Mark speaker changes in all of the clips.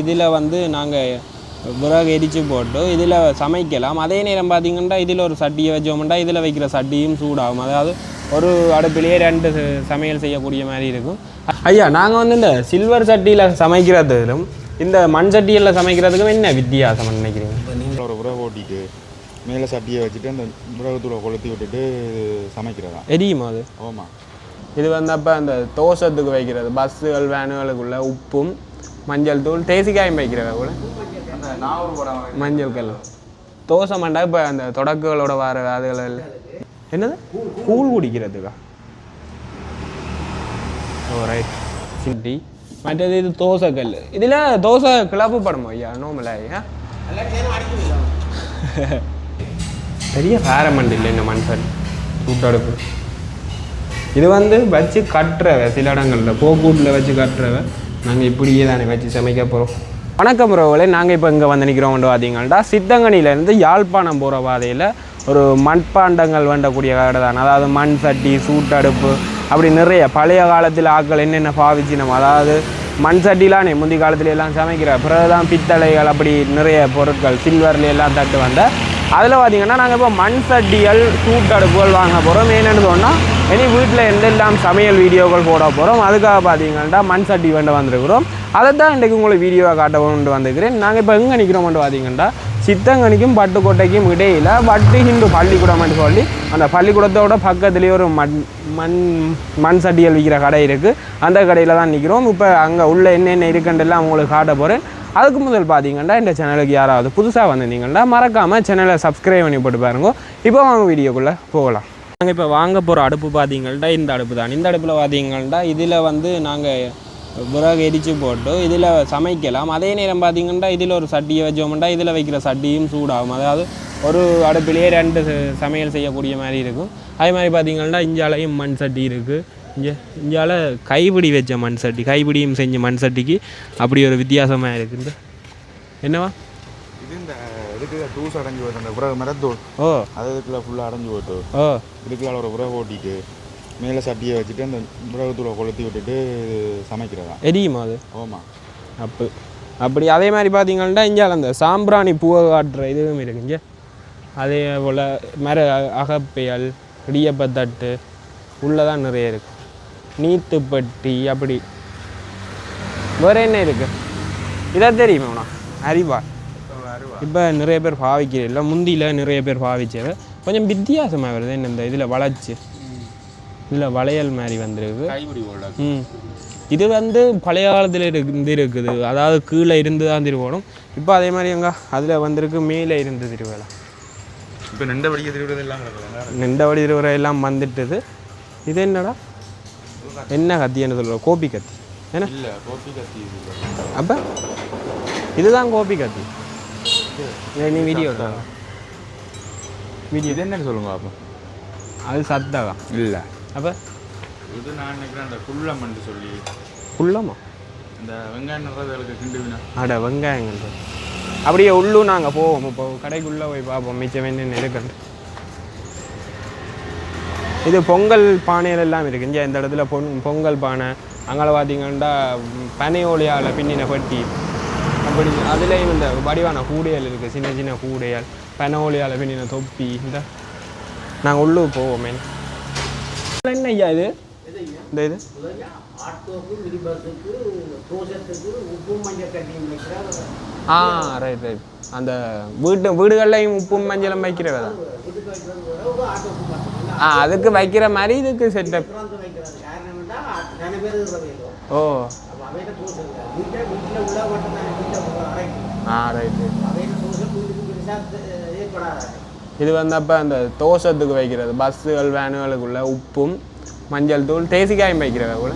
Speaker 1: இதில் வந்து நாங்கள் விறகு எரிச்சு போட்டு இதில் சமைக்கலாம். அதே நேரம் பார்த்தீங்கன்னா இதில் ஒரு சட்டியை வச்சோம்னா இதில் வைக்கிற சட்டியும் சூடாகும். அதாவது ஒரு அடுப்பிலேயே ரெண்டு சமையல் செய்யக்கூடிய மாதிரி இருக்கும். ஐயா நாங்கள் வந்து இந்த சில்வர் சட்டியில் சமைக்கிறதுலும் இந்த மண் சட்டியில் சமைக்கிறதுக்கும் என்ன வித்தியாசம் நினைக்கிறீங்க?
Speaker 2: நீங்கள் ஒரு உறவு ஓட்டிட்டு மேலே சட்டியை வச்சுட்டு அந்த உறவுத்தூளை கொளுத்தி விட்டுட்டு சமைக்கிறதா?
Speaker 1: எரியுமா அது?
Speaker 2: ஆமாம்
Speaker 1: இது வந்து அப்போ அந்த தோசத்துக்கு வைக்கிறது பஸ்ஸுகள் வேனுகளுக்குள்ள உப்பும் மஞ்சள் தூள் தேசிக்காயும் வைக்கிறத கூட மஞ்சள் கல் தோசை மண்டா இப்போ அந்த தொடக்குகளோட வர அதுகள் இல்லை என்னது? கூழ் குடிக்கிறதுக்கா? ஓ ரைட் சிட்டி மற்றது இது தோசை கல் இதில் தோசை கிளப்பு படமா? ஐயா நோமலா ஐயா? பெரிய ஃபேரமெண்ட் இல்லை இந்த மண் சூட்டடுப்பு. இது வந்து வச்சு கட்டுறவ சில இடங்களில் போக்கூட்டில் வச்சு கட்டுறவ நாங்கள் இப்படியே தானே வச்சு சமைக்க போகிறோம் வணக்கம் ரோவலே நாங்கள் இப்போ இங்கே வந்து நிற்கிறோம் பார்த்தீங்கன்னா சித்தங்கனிலேருந்து யாழ்ப்பாணம் போகிற பாதையில் ஒரு மண்பாண்டங்கள் வேண்டக்கூடிய கடை தான். அதாவது மண் சட்டி சூட்டடுப்பு அப்படி நிறைய பழைய காலத்தில் ஆட்கள் என்னென்ன பாவிச்சினோம் அதாவது மண் சட்டிலாம் முந்தி காலத்துல எல்லாம் சமைக்கிற பிறகுதான் பித்தளைகள் அப்படி நிறைய பொருட்கள் சில்வர்ல எல்லாம் தட்டு வந்த. அதில் பார்த்திங்கன்னா நாங்கள் இப்போ மண் சட்டிகள் சூட்டடுப்புகள் வாங்க போகிறோம் ஏன்னு சொன்னால் இனி வீட்டில் எந்தெல்லாம் சமையல் வீடியோக்கள் போட போகிறோம் அதுக்காக பார்த்தீங்கன்னா மண் சட்டி வேண்ட வந்திருக்கிறோம். அதை தான் இன்றைக்கு உங்களுக்கு வீடியோவை காட்ட கொண்டு வந்திருக்கிறேன். நாங்கள் இப்போ எங்கே நிற்கிறோம்னு பார்த்தீங்கன்னா சித்தங்கனிக்கும் பட்டுக்கோட்டைக்கும் இடையில் வட்டு ஹிந்து பள்ளிக்கூடம்னு சொல்லி அந்த பள்ளிக்கூடத்தோட பக்கத்துலேயே ஒரு மண் மண் மண் சட்டிகள் விற்கிற கடை இருக்குது அந்த கடையில் தான் நிற்கிறோம் இப்போ அங்கே உள்ள என்னென்ன இருக்குன்றெல்லாம் உங்களுக்கு காட்ட போகிறேன் அதுக்கு முதல் பார்த்தீங்கன்னா இந்த சேனலுக்கு யாராவது புதுசாக வந்திருந்தீங்கன்னா மறக்காமல் சேனலை சப்ஸ்கிரைப் பண்ணி போட்டு பாருங்க. இப்போ அவங்க வீடியோக்குள்ளே போகலாம். நாங்கள் இப்போ வாங்க போகிற அடுப்பு பார்த்தீங்கள்டா இந்த அடுப்பு தான் இந்த அடுப்பில் பார்த்தீங்கள்டா இதில் வந்து நாங்கள் விறகு எரிச்சு போட்டு இதில் சமைக்கலாம். அதே நேரம் பார்த்தீங்கன்னா இதில் ஒரு சட்டியை வச்சோம்னா இதில் வைக்கிற சட்டியும் சூடாகும். அதாவது ஒரு அடுப்பிலேயே ரெண்டு ச- சமையல் செய்யக்கூடிய மாதிரி இருக்கும். அதே மாதிரி பார்த்தீங்கன்னா இஞ்சாலையும் மண் சட்டி இருக்குது இங்கே இஞ்சால கைப்பிடி வச்ச மண் சட்டி கைப்பிடியும் செஞ்ச மண் சட்டிக்கு அப்படி ஒரு வித்தியாசமாக இருக்குது என்னவா?
Speaker 2: இதுக்கு தூசு அடைஞ்சு போயிட்டு அந்த உறவு மரத்தூள்.
Speaker 1: ஓ.
Speaker 2: அது இதுக்குள்ள ஃபுல்லாக அடைஞ்சு போயிட்டு.
Speaker 1: ஓ.
Speaker 2: இதுக்குள்ள ஒரு உறவு ஓட்டிட்டு மேலே சட்டியை வச்சுட்டு அந்த உறவுத்தூளை கொளுத்தி விட்டுட்டு சமைக்கிறதா.
Speaker 1: எரியுமா அது?
Speaker 2: ஆமாம்
Speaker 1: அப்பு அப்படி அதே மாதிரி பார்த்தீங்கன்னா இங்கே அந்த சாம்பிராணி பூவை காட்டுற இதுவும் இருக்கு இங்கே. அதே போல் மர அகப்பெயல் இடியப்பத்தட்டு உள்ளே தான் நிறைய இருக்குது நீத்துப்பட்டி அப்படி. வேற என்ன இருக்கு? இதை தெரியுமா அறிவா இப்போ நிறைய பேர் பாவிக்கிற இல்லை. முந்தியில் நிறைய பேர் பாவிச்சவ. கொஞ்சம் வித்தியாசமாக வருது. என்ன இந்த இதில் வளைச்சு இதில் வளையல் மாதிரி வந்திருக்கு. ம். இது வந்து பழைய காலத்தில் இருந்து இருக்குது அதாவது கீழே இருந்து தான் திருவோணும். இப்போ அதே மாதிரி எங்க அதில் வந்திருக்கு. மேலே இருந்து திருவேலை
Speaker 2: இப்போ நின்ற படிக்க திருவிழா
Speaker 1: நின்றபடி திருவுரை எல்லாம் வந்துட்டுது. இது என்னடா? என்ன கத்தின்னு சொல்கிறோம் கோபி கத்தி. என்ன. அப்போ? இதுதான் கோபி கத்தி. ஏய், நீ வீடியோ வீடியோ
Speaker 2: இது என்னன்னு சொல்லுங்க அப்போ.
Speaker 1: அது சத்தகம்
Speaker 2: இல்லை.
Speaker 1: அப்போ?
Speaker 2: இது நான் நினைக்கிறேன் அந்த குள்ளம்மன்னு சொல்லி.
Speaker 1: குள்ளமா?
Speaker 2: இந்த வெங்காயம் நிறதுகளுக்கு கிண்டுவினா.
Speaker 1: அட வெங்காயங்கள். அப்படியே உள்ளும் நாங்கள் போவோம். இப்போ கடைக்குள்ளே போய் பார்ப்போம். மிச்சம் என்னென்ன இருக்குன்னு இது பொங்கல் பானைகள் எல்லாம் இருக்கு. இங்கே இந்த இடத்துல பொன் பொங்கல் பானை. அங்கே பார்த்தீங்கன்னா பனை ஓலையால் பின்னின பெட்டி. அப்படி அதுலேயும் இந்த வடிவான கூடையல் இருக்குது சின்ன சின்ன கூடையல் பனை ஓலையால் பின்னின தொப்பி இந்த நாங்கள் உள்ளூர் போவோமே என்ன ஐயா இது? இந்த இது?
Speaker 3: வைக்கிற
Speaker 1: ஆ ரைட் ரைட் அந்த வீட்டு வீடுகள்லையும் உப்பும் மஞ்சளும் தான்.
Speaker 3: மட்டும்
Speaker 1: ஆ அதுக்கு வைக்கிற மாதிரி இதுக்கு செட்டப் ஓ. இது வந்து அப்போ அந்த தோசத்துக்கு வைக்கிறது பஸ்ஸுகள் வேனுகளுக்குள்ள உப்பும் மஞ்சள் தூள் தேசிக்காயும் வைக்கிறவ கூட?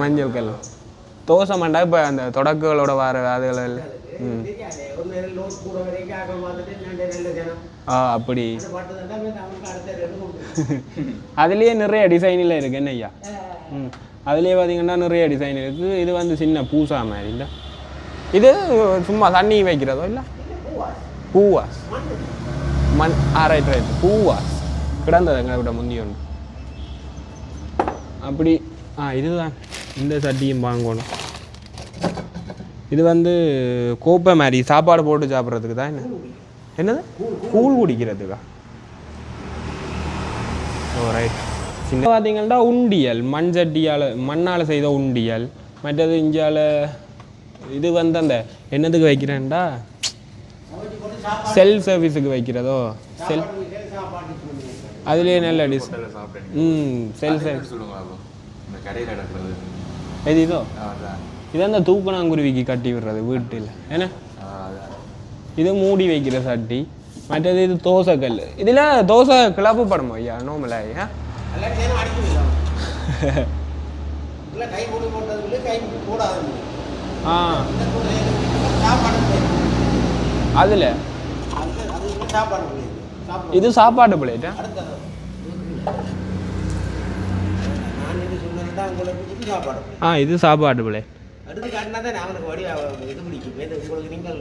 Speaker 1: மஞ்சள் கல். தோசை மண்டா இப்போ அந்த தொடக்குகளோட வர அதுகள் இல்லை ம். ஆ அப்படி. அதுலேயே நிறைய டிசைனில் இருக்கு என்ன ஐயா ம். அதுலேயே பார்த்தீங்கன்னா நிறைய டிசைன் இருக்குது இது வந்து சின்ன பூசா மாதிரி இல்லை இது சும்மா தண்ணி வைக்கிறதோ இல்லை? பூவாஸ். மண் ஆ ரைட் ரைட் பூவாஸ். கிடந்தது எங்களை விட முந்தி ஒன்று அப்படி ஆ இதுதான். இந்த சட்டியும் வாங்கணும். இது வந்து கோப்பை மாதிரி சாப்பாடு போட்டு சாப்பிட்றதுக்கு தான் என்ன? என்னது? கூழ் குடிக்கிறதுக்கா? ஓ ரைட் சின்ன பார்த்தீங்கன்னா உண்டியல் மண் சட்டியால் மண்ணால் செய்த உண்டியல். மற்றது இஞ்சால இது வந்து அந்த என்னதுக்கு வைக்கிறேன்டா? செல்ஃப் சர்வீஸுக்கு வைக்கிறதோ? செல் அதுலேயே நல்ல டிஸ் ம் செல்ஃப் சர்வீஸ்
Speaker 2: இந்த
Speaker 1: எது இதோ? இது அந்த தூக்கணாங்குருவிக்கு கட்டி விடுறது வீட்டில். என்ன? இது மூடி வைக்கிற சட்டி. மற்றது இது தோசைக்கல். இதில் தோசை கிளப்பு படமா ஐயா? நோமலாய் ஆ அதில்? இது சாப்பாடு பிளேட்டா
Speaker 3: நான் உங்களுக்கு.
Speaker 1: ஆ இது சாப்பாடு பிளேட்
Speaker 3: அடுத்து காட்டினா தான் அவனுக்கு வடி இது பிடிக்கும். உங்களுக்கு நீங்கள்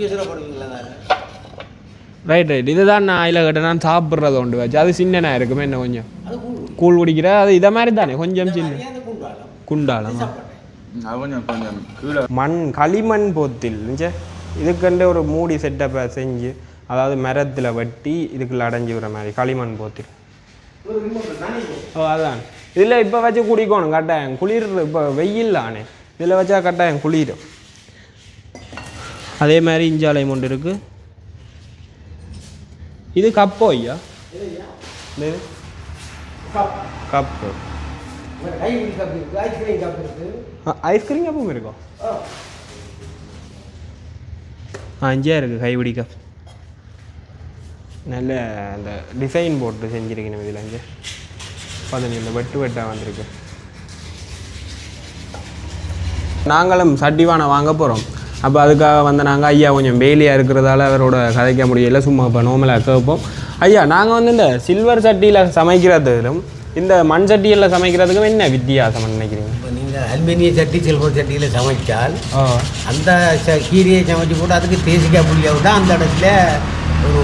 Speaker 3: யூஸ்வரப்படுவீங்களா தானே
Speaker 1: ரைட் ரைட் இதுதான் நான் அதில் கேட்டேன். நான் சாப்பிட்றது ஒன்று வச்சு. அது சின்னனா இருக்குமே என்ன கொஞ்சம்?
Speaker 3: அது கூழ்.
Speaker 1: குடிக்கிற? அது இதை மாதிரி தானே. கொஞ்சம் சின்ன.
Speaker 3: கூண்டாலம்
Speaker 1: மண் களிமண் போத்தில் இதுக்கண்டு ஒரு மூடி செட்டப்பை செஞ்சு அதாவது மரத்தில் வெட்டி இதுக்குள்ள அடைஞ்சு விடுற மாதிரி களிமண் போத்தில்.
Speaker 3: ஒரு ரிமோட் தானே இது.
Speaker 1: ஓ அதான். இதில் இப்போ வச்சு குடிக்கணும் கட்டாயம். குளிர் இப்போ வெயில் ஆனே. இதில் வச்சா கட்டாயம் குளிரும். அதே மாதிரி இஞ்சாலை ஒன்று இருக்கு. இது கப்போ ஐயா இது
Speaker 3: கப்
Speaker 1: கப்பு
Speaker 3: ஐஸ்கிரீம்
Speaker 1: கப்பும் இருக்கும் அஞ்சா இருக்குது கைபிடி கப் நல்ல அந்த டிசைன் போட்டு செஞ்சுருக்கணும் இதில் அஞ்சு பதினஞ்சு இந்த வெட்டு வெட்டாக வந்திருக்கு நாங்களும் சட்டிவானை வாங்க போகிறோம் அப்போ அதுக்காக வந்து நாங்கள் ஐயா கொஞ்சம் வேலியாக இருக்கிறதால அவரோட கதைக்க முடியல சும்மா இப்போ நோமலாக கேட்போம். ஐயா நாங்கள் வந்து இந்த சில்வர் சட்டியில் சமைக்கிறதுக்கும் இந்த மண் சட்டியில் சமைக்கிறதுக்கும் என்ன வித்தியாசம் நினைக்கிறீங்க?
Speaker 3: இப்போ நீங்கள் அலுமினிய சட்டி சில்வர் சட்டியில் சமைச்சால்
Speaker 1: ஓ
Speaker 3: அந்த ச- கீரையை சமைச்சு போட்டு அதுக்கு தேசிக்காய் புளியை விட்டால் அந்த இடத்துல ஒரு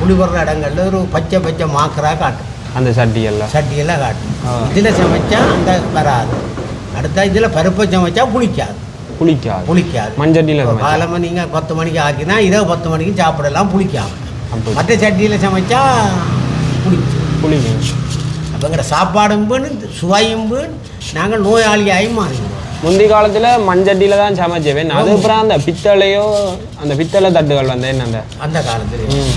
Speaker 3: புளி வர்ற இடங்கள்ல ஒரு பச்சை பச்சை மாக்கரா காட்டும்.
Speaker 1: அந்த சட்டியெல்லாம்
Speaker 3: சட்டியெல்லாம் காட்டும். இதில் சமைச்சா அந்த வராது. அடுத்த இதில் பருப்பை சமைச்சா புளிக்காது.
Speaker 1: புளிக்காது.
Speaker 3: புளிக்காது.
Speaker 1: மண் சட்டியில் சமைச்சா
Speaker 3: காலமாக நீங்கள் பத்து மணிக்கு ஆக்கினா இரவு பத்து மணிக்கு சாப்பிடலாம் புளிக்காம
Speaker 1: அப்போ
Speaker 3: மற்ற சட்டியில் சமைச்சா புளிச்சு.
Speaker 1: புளிக்கும்
Speaker 3: அப்போங்கிற சாப்பாடும் சுவையும் நாங்கள் நோயாளியாகி மாறிடுவோம்
Speaker 1: முந்தி காலத்தில் மண்சட்டியில் தான் சமைச்சவேன் அது அப்புறம் அந்த பித்தளையோ அந்த பித்தளை தட்டுகள் வந்து என்ன அந்த
Speaker 3: அந்த காலத்தில்.
Speaker 1: ம்.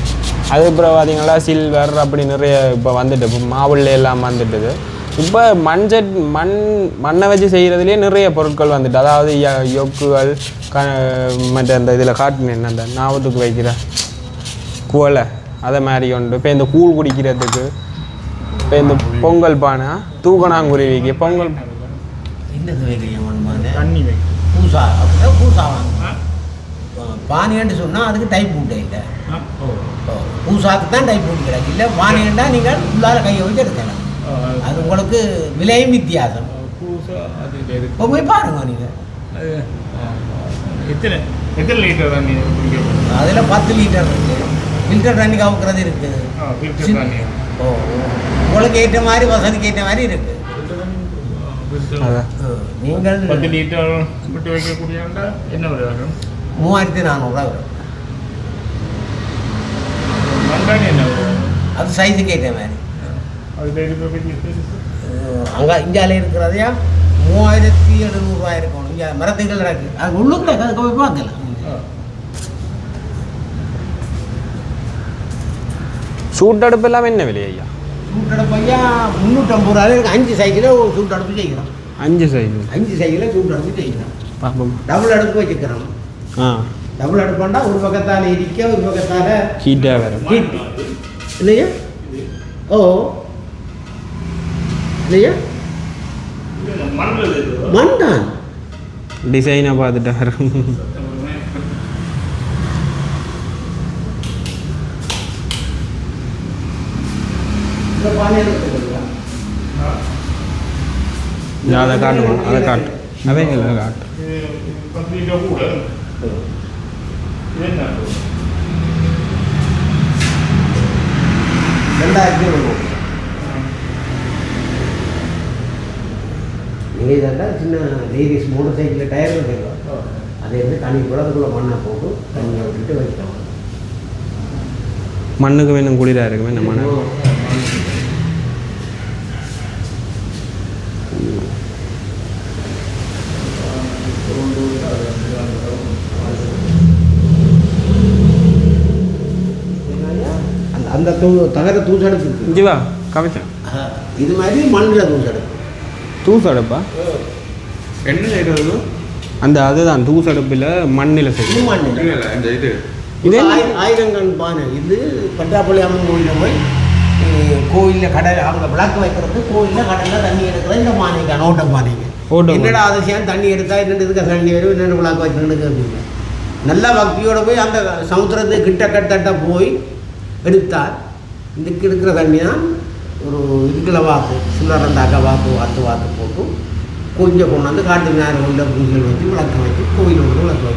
Speaker 1: அது அப்புறம் பார்த்தீங்களா சில்வர் அப்படி நிறைய இப்போ வந்துட்டு மாவுள்ள எல்லாம் வந்துட்டுது. இப்போ மண்சட் மண் மண்ணை வச்சு செய்கிறதுலேயே நிறைய பொருட்கள் வந்துட்டு அதாவது யொக்குகள் க மற்ற அந்த இதில் காட்டினேன் அந்த ஞாபகத்துக்கு வைக்கிற குவலை அதை மாதிரி உண்டு இப்போ இந்த கூழ் குடிக்கிறதுக்கு இப்போ இந்த பொங்கல் பானை தூக்கணாங்குருவிக்கு பொங்கல்
Speaker 3: பூசா சொன்னால் அதுக்கு டைப் உண்டு இல்லை பூசாக்கு தான் டைப் உண்டு கிடையாது இல்லை பானைன்னா நீங்கள் உள்ளார கையை வச்சு எடுக்கலாம் அது உங்களுக்கு விலையும் வித்தியாசம். போய் பாருங்க நீங்கள்
Speaker 2: எத்தனை எத்தனை லிட்டர் தண்ணி குடிக்க
Speaker 3: அதில் பத்து லிட்டர் இருக்குது ஃபில்டர் தண்ணி கவுக்கிறது இருக்குது
Speaker 2: தண்ணி.
Speaker 3: ஓ உங்களுக்கு ஏற்ற மாதிரி வசதிக்கு ஏற்ற மாதிரி இருக்குது
Speaker 1: அதான்.
Speaker 3: நீங்கள்
Speaker 2: பத்து லிட்டர் விட்டு வைக்கக்கூடியவன்டா என்ன விலை வரும்
Speaker 3: மூவாயிரத்தி நானூறுரூவா வரும்.
Speaker 2: மண்பானை என்ன விலை வரும்
Speaker 3: அது சைஸுக்கு ஏற்ற மாதிரி
Speaker 2: அதில் இருக்கிற பெரிய பெருசு
Speaker 3: அங்கே இந்தியாவில் இருக்கிறதையா? மூவாயிரத்தி எழுநூறுவா இருக்கணும் இங்கே மரத்துகள் இருக்கு அது உள்ளுக்குள்ள அதுக்கு போய் பார்க்கலாம்.
Speaker 1: சூட்டடுப்பு எல்லாம் என்ன விலை ஐயா?
Speaker 3: சூட்டடுப்பையா முந்நூற்றம்பது ரூபா இருக்கு. அஞ்சு சைக்கிளில் ஒரு சூட்டடுப்பு செய்கிறோம்
Speaker 1: அஞ்சு சைடு
Speaker 3: அஞ்சு சைக்கிளில் சூட்டடுப்பு செய்கிறோம்
Speaker 1: பார்ப்போம்
Speaker 3: டபுள் அடுப்பு வச்சுக்கிறோம்.
Speaker 1: ஆ.
Speaker 3: டபுள் அடுப்புண்டா ஒரு பக்கத்தால் எரிக்க ஒரு பக்கத்தால்
Speaker 1: ஹீட்டாக வரும்.
Speaker 3: ஹீட். இல்லையா? ஓ. இல்லையா மண் தான்
Speaker 1: டிசைனை பார்த்துட்டு. வரும்
Speaker 3: இந்த பானையில் எடுத்துக்கலாம்
Speaker 1: இல்லை, அதை காட்டுவோம் அதை காட்டு. அதை இல்லை காட்டு?
Speaker 3: ரெண்டாயிரத்தி ஒன்று நீங்கள் இதெல்லாம் சின்ன லேடிஸ் மோட்டர் சைக்கிள் டயர் வைக்கலாம் அதை வந்து தண்ணி குளத்துக்குள்ளே மண்ணை போட்டு தண்ணியை விட்டுட்டு வைக்கிறோம்
Speaker 1: மண்ணுக்கு வேணும் குளிராக இருக்கு வேணும் மண்
Speaker 3: அந்த அந்த தூ தகர தூசடுப்பு
Speaker 1: ஜீவா கவிதா
Speaker 3: இது மாதிரி மண்ணில் தூசடுப்பு.
Speaker 1: தூசடுப்பா
Speaker 2: என்ன செய்யறது
Speaker 1: அந்த அதுதான் தூசடுப்பில் மண்ணில் செய்யும்
Speaker 3: மண்
Speaker 2: இல்லை இல்லை இந்த இது.
Speaker 1: இது
Speaker 3: ஆயிரங்கண் பானை. இது பட்டாப்பள்ளி அம்மன் கோயிலில் போய் கோயிலில் கடல் அவங்க விளக்கு வைக்கிறது கோயிலில் கடலில் தண்ணி எடுக்கிறது இந்த பானைக்கு ஓட்ட
Speaker 1: ஓட்ட
Speaker 3: என்னடா அதிசயம்? தண்ணி எடுத்தா என்னென்ன இதுக்கு தண்ணி வரும்? என்னென்ன விளக்கு வைக்கிறது அப்படின்னு நல்ல பக்தியோட போய் அந்த சமுத்திரத்துக்கு கிட்ட கட்டட்ட போய் எடுத்தால் இதுக்கு எடுக்கிற தண்ணி தான் ஒரு இதுக்குள்ள வாக்கு சில்லறந்தாக்க வாக்கு வாத்து வாத்து போட்டு கொஞ்சம் கொண்டாந்து காட்டு நேரம் உள்ள பூஜைகள் வச்சு விளக்கு வச்சு கோயில் ஒன்று விளக்கு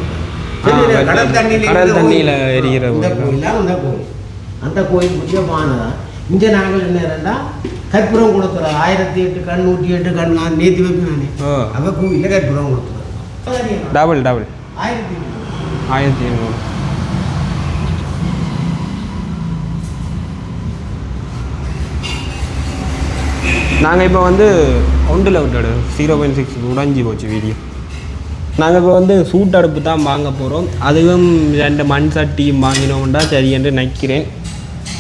Speaker 3: சரி, கடல் தண்ணியில்
Speaker 1: கடல் தண்ணியில. எரிகிற
Speaker 3: இந்த
Speaker 1: கோயில்.
Speaker 3: கோயில் தான் அந்த கோயில். அந்த கோயில் புதிய பானை தான் இங்கே நாங்கள் என்ன ரெண்டா கற்பூரம் கொடுத்துறோம். ஆயிரத்தி எட்டு கண் நூற்றி எட்டு கண் நான் நேற்று வைப்பேன் நானே
Speaker 1: ஓ
Speaker 3: அவ கோவிலில் கற்பூரம் கொடுத்துறோம்.
Speaker 1: டபுள் டபுள்
Speaker 3: ஆயிரத்தி
Speaker 1: ஆயிரத்தி எண்ணூறு. நாங்கள் இப்போ வந்து ஒன்றில் விட்டாடு. ஜீரோ பாயிண்ட் சிக்ஸ் உடஞ்சி போச்சு வீடியோ நாங்கள் இப்போ வந்து சூட் அடுப்பு தான் வாங்க போகிறோம் அதுவும் ரெண்டு மண் சட்டியும் வாங்கினோம்டா சரி என்று நினைக்கிறேன்.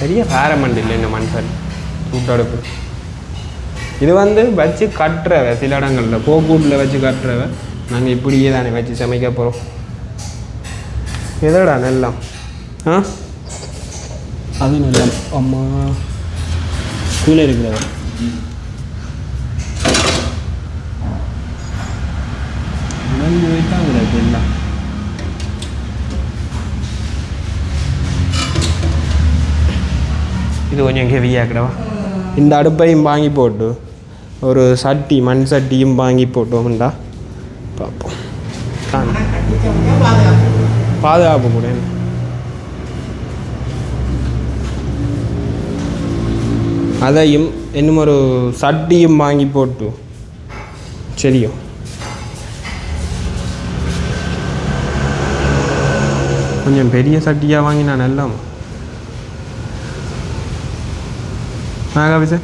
Speaker 1: பெரிய ஃபேரமண்ட் இல்லை இந்த மண் சட்டி சூட் அடுப்பு. இது வந்து வச்சு கட்டுறவ சில இடங்களில் போக்கூட்டில் வச்சு கட்டுறவ நாங்கள் இப்படியே தானே வச்சு சமைக்க போகிறோம் எதடா நெல்லம்? ஆ? அது நெல்லம். அம்மா. கீழே இருக்கிறவ உடஞ்சி வைத்தாங்களே எல்லாம் இது கொஞ்சம் ஹெவியாக்கிடவா இந்த அடுப்பையும் வாங்கி போட்டு ஒரு சட்டி மண் சட்டியும் வாங்கி போட்டோம்டா. பார்ப்போம். பாதுகாப்பு கூட அதையும் இன்னும் ஒரு சட்டியும் வாங்கி போட்டு. சரியும். கொஞ்சம் பெரிய சட்டியாக வாங்கினா நல்லா நாகாபிச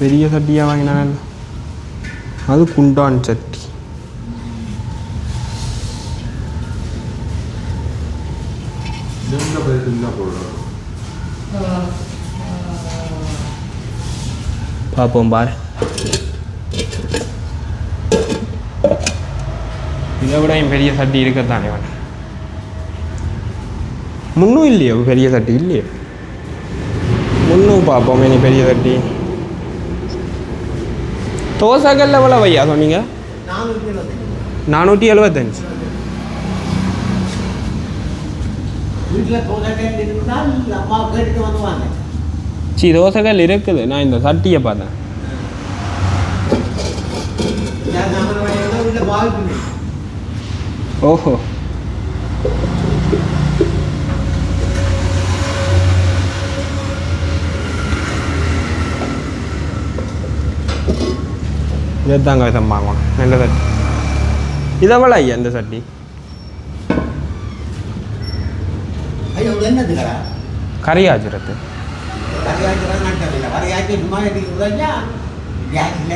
Speaker 1: பெரிய சட்டியாக வாங்கினா நல்லா அது குண்டான் சட்டி.
Speaker 2: இந்த பயிற்சி தான் போடுறோம்
Speaker 1: பார்ப்போம் பாரு. இதை விட என் பெரிய சட்டி இருக்கத்தானே வேணும் முன்னும் இல்லையோ பெரிய சட்டி இல்லையே? முன்னும் பார்ப்போம் இனி பெரிய சட்டி தோசைக்கல்ல எவ்வளோ வையா சொன்னீங்க?
Speaker 3: நானூற்றி எழுபத்தஞ்சு
Speaker 1: சி தோசைக்கல் இருக்குது. நான் இந்த சட்டியை பார்த்தேன். ஓஹோ. இதைத்தாங்க விஷம் வாங்கணும் நல்ல சட்டி இதை எவ்வளோ ஐயா இந்த சட்டி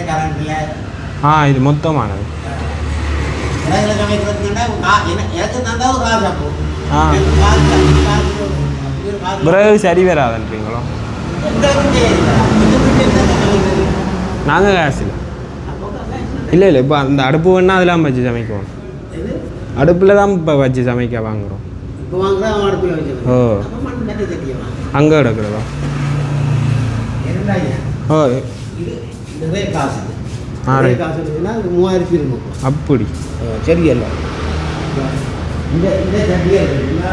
Speaker 3: கரண்ட் இல்லை
Speaker 1: ஆ இது மொத்தமானது. பிறகு சரி வராதுன்றீங்களோ? நாங்கள் காசு இல்லை.
Speaker 3: இல்லை.
Speaker 1: இல்லை இப்போ அந்த அடுப்பு வேணால் அதெல்லாம் வச்சு சமைக்குவோம். அடுப்பில் தான் இப்போ வச்சு சமைக்க வாங்குகிறோம்
Speaker 3: இப்போ வாங்குறா அவன் அடுப்பில் வச்சிருக்கேன்
Speaker 1: ஓ. அங்கே
Speaker 3: இரண்டாயிரம்
Speaker 1: ஓ.
Speaker 3: இருக்குன்னா
Speaker 1: அப்படி.
Speaker 3: சரியல்ல. இந்த இந்த சட்டியே இருக்குங்களா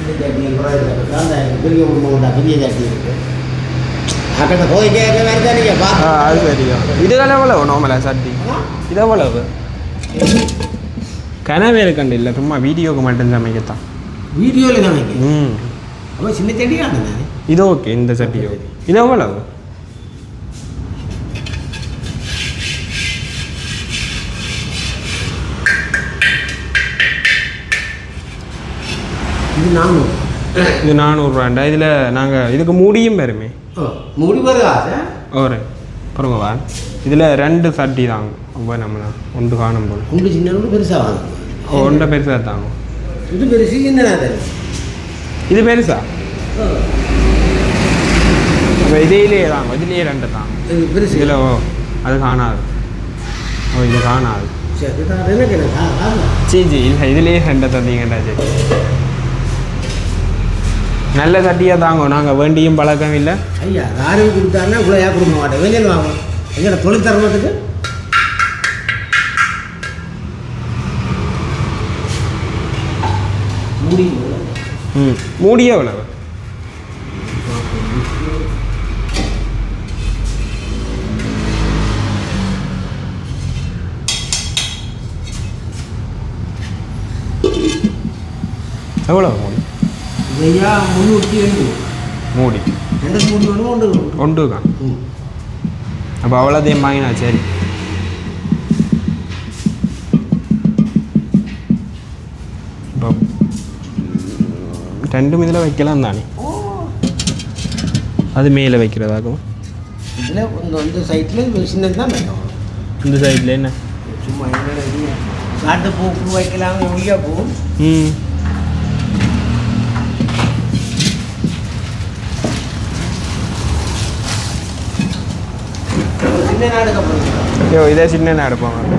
Speaker 3: இந்த சட்டி குறையில அந்த பெரிய உண்மை பெரிய சட்டி இருக்கு அக்கட்ட போயிட்டே இருக்க வேறு தான் நீங்கள்
Speaker 1: ஆ அது தெரியும் இதுகள் எவ்வளவு நார்மலா சட்டி இது எவ்வளவு கனவே இருக்கண்டு இல்லை சும்மா வீடியோக்கு மட்டும் சமைக்கத்தான்
Speaker 3: வீடியோவில் காமிக்கு
Speaker 1: ம்
Speaker 3: அப்போ சின்ன காணுங்க
Speaker 1: இது ஓகே இந்த சட்டி ஓகே இது எவ்வளவு
Speaker 3: நானூறு
Speaker 1: இது நானூறுரூவாண்டா இதில் நாங்கள் இதுக்கு மூடியும் பெருமே ஒரு வா இதில் ரெண்டு சட்டி தாங்க ரொம்ப நம்ம ஒன்று காணும் போல்.
Speaker 3: குண்டு சின்ன பெருசாக வாங்க
Speaker 1: ஒன்றை பெருசாக தாங்க
Speaker 3: இது பெருசு தரும்
Speaker 1: இது? பெருசா? இதையிலே தாங்க இதுலேயே ரெண்டு
Speaker 3: இது பெருசு.
Speaker 1: இதில் ஓ அது காணாது. ஓ இது காணாது.
Speaker 3: சரி தான்
Speaker 1: ஜி இல்லை இதுலேயே ரெண்டை தந்தீங்கடா சரி நல்ல சட்டியாக தாங்க நாங்கள் வேண்டியும் பழக்கம் இல்லை.
Speaker 3: ஐயா யாரும் கொடுத்தாருன்னா இவ்வளோ ஏன் கொடுக்க மாட்டேன்? வெளியில் வாங்க எங்கட தொழில் தரமாட்டுக்கு
Speaker 1: ம் மூடியே எவ்வளவு எவ்வளோ மூடி?
Speaker 3: ஐயா முந்நூற்றி எண்பது
Speaker 1: மூடி
Speaker 3: ரெண்டு மூடி ஒன்று ஒன்று
Speaker 1: ஒன்று தான் அப்போ அவ்வளோதையும் வாங்கினா சரி இப்போ ரெண்டும் இதில் வைக்கலாம் தானே அது மேலே வைக்கிறதாகும்
Speaker 3: இதில் இந்த சைட்டில் சின்னது தான் வேணும்
Speaker 1: இந்த சைடில் என்ன
Speaker 3: சும்மா பூ பூ வைக்கலாம் ஒய்யா பூ
Speaker 1: ம்
Speaker 3: சின்ன நாடுக்கு அப்புறம்
Speaker 1: ஐயோ இதே சின்ன எடுப்பாங்க